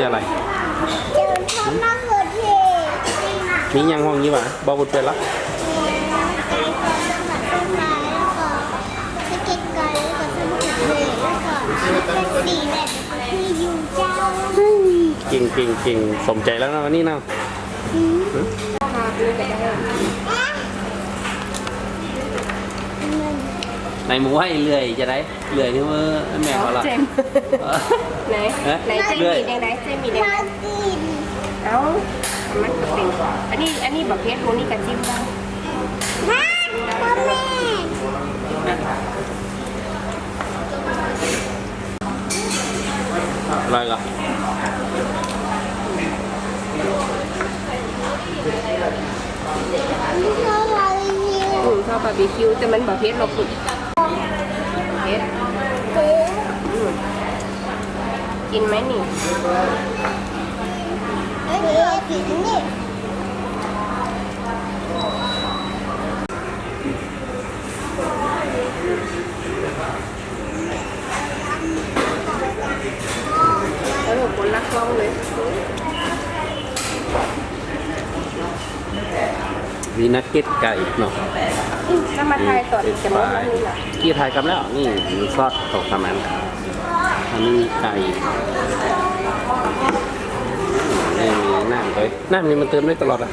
ชื่ออะไรเจอทอดมะเขือเทศมียังห้องนี้วะบอกบุญเป็นละไก่ทอดมะเขือเทศแล้วก็สเก็ตไก่แล้วก็สมุนไพรแล้วก็เป็นสีแบบที่อยู่เจ้าเก่งเก่งเก่งสมใจแล้วนะวันนี้เนาะ ในหมูให้เลื่อยจะได้เลื่อยที่มือแม่เขาละ เจมไหนเอ๊ะไหนเจเลื่อย มีแดงไหนเจมีแดงมากินเอ้ามันก็เป็นอันนี้อันนี้แบบเพชรรู้นี่กระจิ้มได้ฮะพ่อแม่อะไรก่อนพ่อเราเรียนอืมชอบบาร์บีคิวแต่มันแบบเพชรเราฝึก เพชรเจ๊อืมกินไหมนี่เจ๊กินนี่เออคนรักกล้องเลย มีนักเก็ตไก่เนาะถ้ามาทายต่ออีกจะมดแล้วนี่แหละกี่ไทยกับแล้วนี่มีซอสตกประมาณอันนี้มีไก่นี่มีน้ำด้วยน้ำนี่มันเติมได้ตลอดอะ